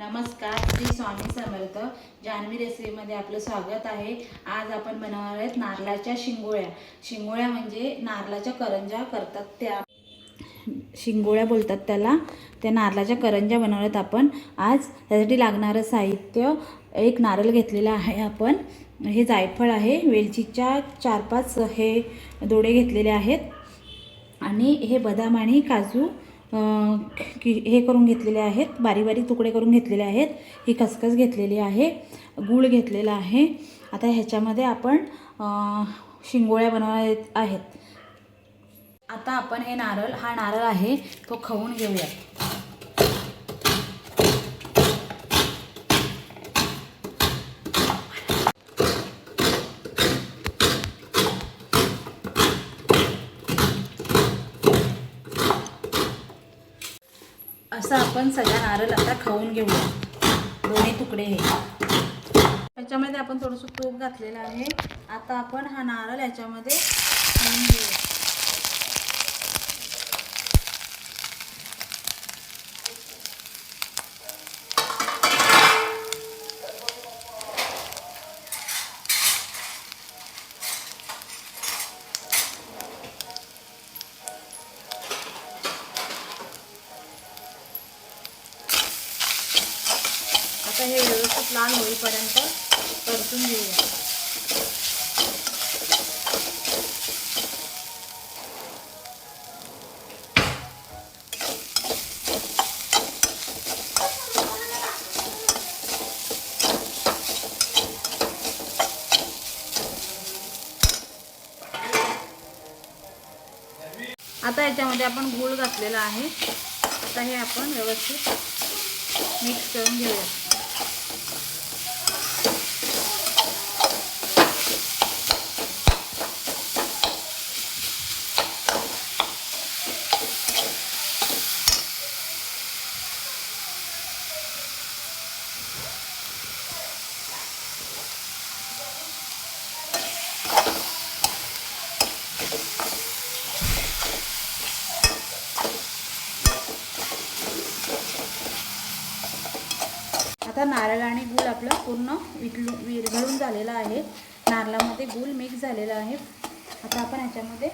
नमस्कार श्री स्वामी समर्थ. जान्हवी रेसिपीमध्ये आपलं स्वागत आहे. आज आपण बनवणार आहेत नारळाच्या शिंगोळ्या. शिंगोळ्या म्हणजे नारळाच्या करंजा करतात त्या. शिंगोळ्या बोलतात त्याला. त्या नारळाच्या करंजा बनवल्यात आपण. आज त्यासाठी लागणारं साहित्य एक नारळ घेतलेला आहे आपण. हे जायफळ आहे. वेलचीच्या चार पाच हे दोडे घेतलेले आहेत. आणि हे बदाम आणि काजू की हे करून घेतलेले आहेत बारीक बारीक तुकडे करून घेतलेले आहेत ही खसखस घेतलेली आहे गूळ घेतलेला आहे. आता ह्याच्यामध्ये आपण शिंगोळ्या बनवणार आहेत. आता आपण हे नारळ हा नारळ आहे तो खवून घेऊया असं आपण सगळा नारळ आता खाऊन घेऊया. दोन्ही तुकडे हे. त्याच्यामध्ये आपण थोडंसं तूप घातलेलं आहे. आता आपण हा नारळ याच्यामध्ये आता हे व्यवस्थित लाल होईपर्यंत परतून घेऊया. आता याच्यामध्ये आपण गूळ घातलेला आहे. आता हे आपण व्यवस्थित मिक्स करून घेऊया. आता नारळ आणि गूळ आपलं पूर्ण विटलू विरघळून झालेलं आहे. नारळामध्ये गूळ मिक्स झालेलं आहे. आता आपण ह्याच्यामध्ये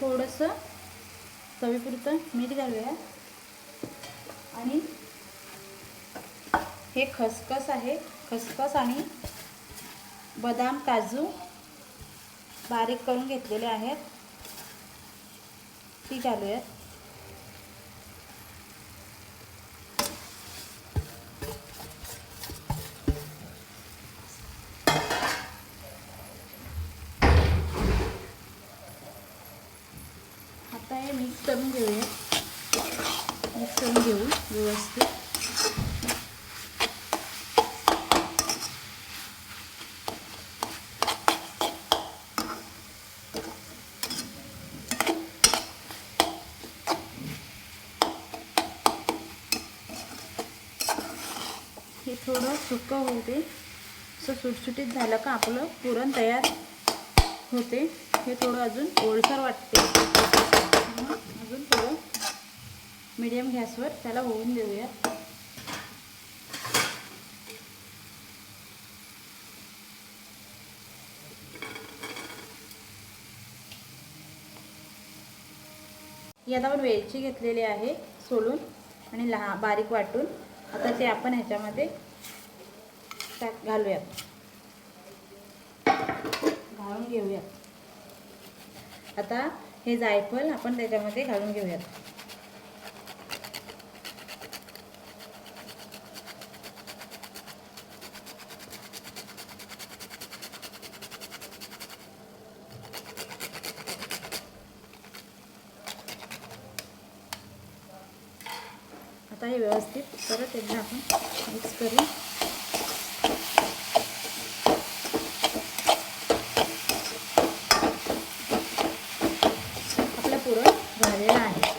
थोडंसं चवीपुरतं मीठ घालूया. आणि हे खसखस आहे. खसखस आणि बदाम काजू बारीक करून घेतलेले आहेत. ती घालूयात. आता हे मिक्स करून घेऊया मिक्स करून घेऊ व्यवस्थित हे थोडं होते. असं सुटसुटीत झालं का आपलं पुरण तयार होते. हे थोडं अजून ओळसर वाटते. अजून थोडं मीडियम गॅसवर त्याला होऊन देऊया यादावर आपण वेलची घेतलेली आहे सोलून आणि लहा बारीक वाटून. आता ते आपण ह्याच्यामध्ये टाक घालूयात. घालून घेऊयात. आता हे जायफळ आपण त्याच्यामध्ये घालून घेऊयात. आता हे व्यवस्थित परत एकदा आपण मिक्स करू आपलं पुरण झालेलं आहे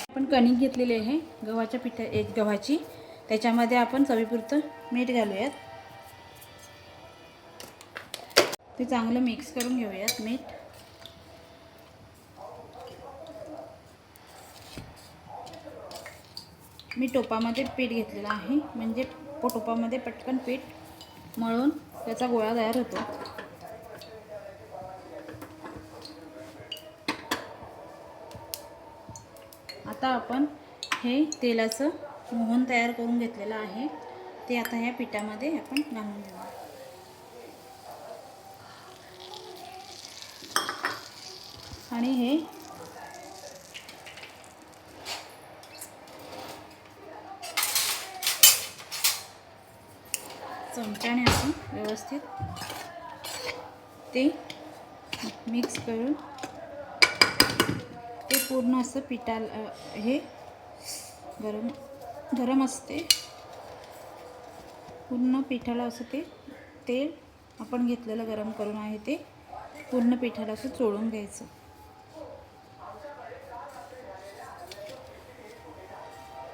आपण कणिक घेतलेली आहे. गव्हाच्या पिठा एक गव्हाची. त्याच्यामध्ये आपण चवीपुरतं मीठ घालूयात. ते चांगलं मिक्स करून घेऊयात मीठ. मी टोपामध्ये पीठ घेतलेलं आहे. म्हणजे टोपामध्ये पटकन पीठ मळून त्याचा गोळा तयार होतो. आता आपण हे तेलाचं मोहन तयार करून घेतलेलं आहे. ते आता ह्या पिठामध्ये आपण घालून घेऊ आणि हे चमच्याने आपण व्यवस्थित ते मिक्स करून पूर्ण असं पिठाला हे गरम गरम असते. पूर्ण पिठाला असं ते तेल आपण घेतलेलं गरम करून आहे ते पूर्ण पिठाला असं चोळून घ्यायचं.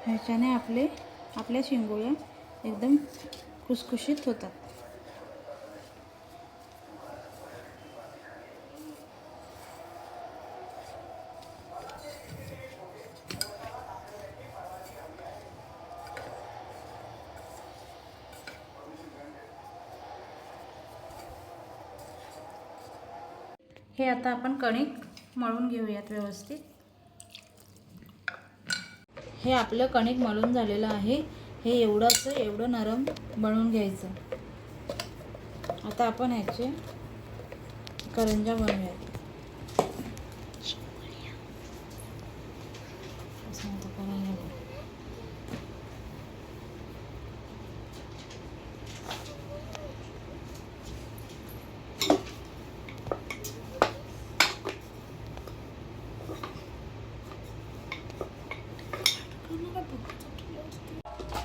ह्याच्याने आपले आपल्या शिंगोळ्या एकदम खुसखुशीत होतात. हे आता आपण कणिक मळून घेऊयात व्यवस्थित. हे आपलं कणिक मळून झालेलं आहे. हे एवढं एवढं नरम बनवून घ्यायचं. आता आपण ह्याचे करंजा बनवूयात असं आता करंजा बनवू.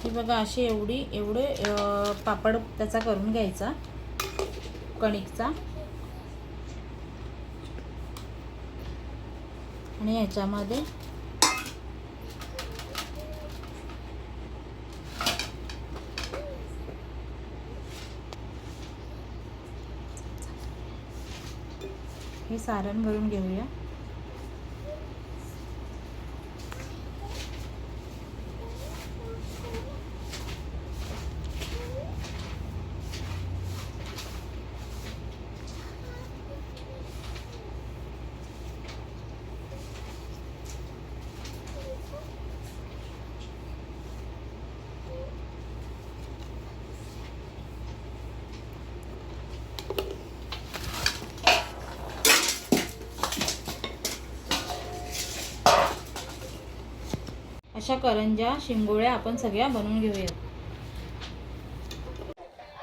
हे बघा अशी एवढी एवढे पापड त्याचा करून घ्यायचा. कणिकचा. आणि ह्याच्यामध्ये हे सारण भरून घेऊया. अशा करंजा शिंगोळ्या आपण सगळ्या बनवून घेऊयात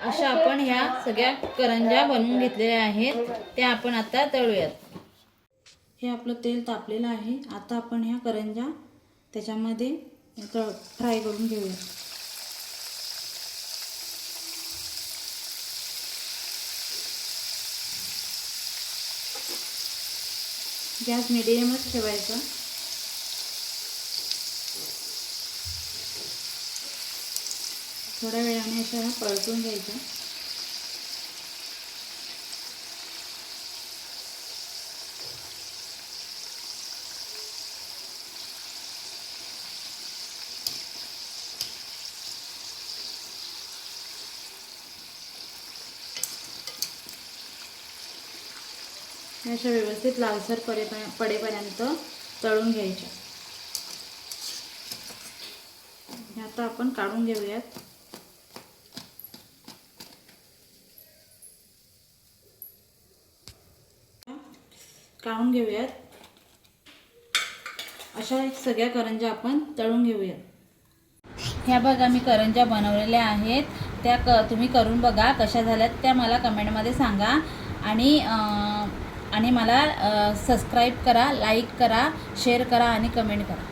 अशा आपण ह्या सगळ्या करंजा बनवून घेतलेल्या आहेत. त्या आपण आता तळूयात. हे आपलं तेल तापलेलं आहे. आता आपण ह्या करंजा त्याच्यामध्ये तळ फ्राय करून घेऊयात गॅस मिडियमच ठेवायचा. थोड्या वेळाने अशा ह्या परतून घ्यायचं अशा व्यवस्थित लालसर पडे पडेपर्यंत तळून घ्यायच्या. आता आपण काढून घेऊयात काढून घेऊयात. अशा सगळ्या करंजा आपण तळून घेऊयात. ह्या बघा मी करंजा बनवलेल्या आहेत. त्या क तुम्ही करून बघा कशा झाल्यात त्या मला कमेंटमध्ये सांगा. आणि आणि मला सबस्क्राईब करा लाईक करा शेअर करा आणि कमेंट करा.